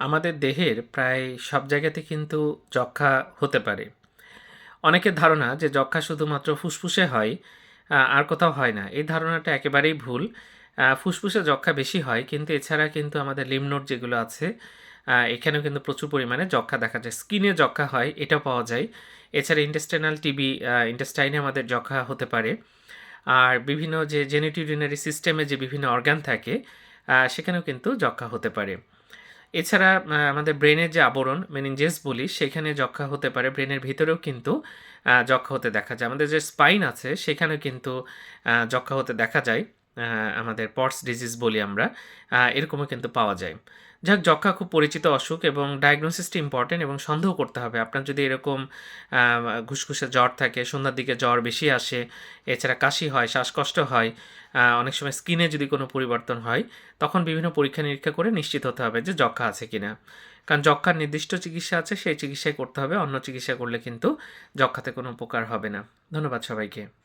আমাদের দেহের প্রায় সব জায়গাতে কিন্তু যক্ষা হতে পারে। অনেকের ধারণা যে যক্ষা শুধুমাত্র ফুসফুসে হয় আর কোথাও হয় না। এই ধারণাটা একেবারেই ভুল। ফুসফুসে যক্ষা বেশি হয়, কিন্তু এছাড়া কিন্তু আমাদের লিমনোট যেগুলো আছে এখানেও কিন্তু প্রচুর পরিমাণে যক্ষা দেখা যায়। স্কিনে যক্ষা হয়, এটাও পাওয়া যায়। এছাড়া ইন্টেস্টাইনাল টিবি ইন্টেস্টাইনে আমাদের যক্ষা হতে পারে। আর বিভিন্ন যে জেনেটিউরিনারি সিস্টেমে যে বিভিন্ন অর্গান থাকে সেখানেও কিন্তু যক্ষা হতে পারে। এছাড়া আমাদের ব্রেনের যে আবরণ মেনিনজেস বলি, সেখানে যক্ষা হতে পারে। ব্রেনের ভিতরেও কিন্তু যক্ষা হতে দেখা যায়। আমাদের যে স্পাইন আছে, সেখানেও কিন্তু যক্ষা হতে দেখা যায়। আমাদের পটস ডিজিজ বলি আমরা এরকমও কিন্তু পাওয়া যায়। যাক যক্ষা খুব পরিচিত, অসুখ এবং ডায়াগনোসিসটি ইম্পর্টেন্ট এবং সন্দেহ করতে হবে। আপনার যদি এরকম ঘুসঘুসে জ্বর থাকে, সন্ধ্যার দিকে জ্বর বেশি আসে, এছাড়া কাশি হয়, শ্বাসকষ্ট হয় অনেক সময় স্কিনে যদি কোনো পরিবর্তন হয়, তখন বিভিন্ন পরীক্ষা নিরীক্ষা করে নিশ্চিত হতে হবে যে যক্ষা আছে কিনা। কারণ যক্ষার নির্দিষ্ট চিকিৎসা আছে, সেই চিকিৎসাই করতে হবে, অন্য চিকিৎসা করলে কিন্তু যক্ষাতে কোনো উপকার হবে না। ধন্যবাদ সবাইকে।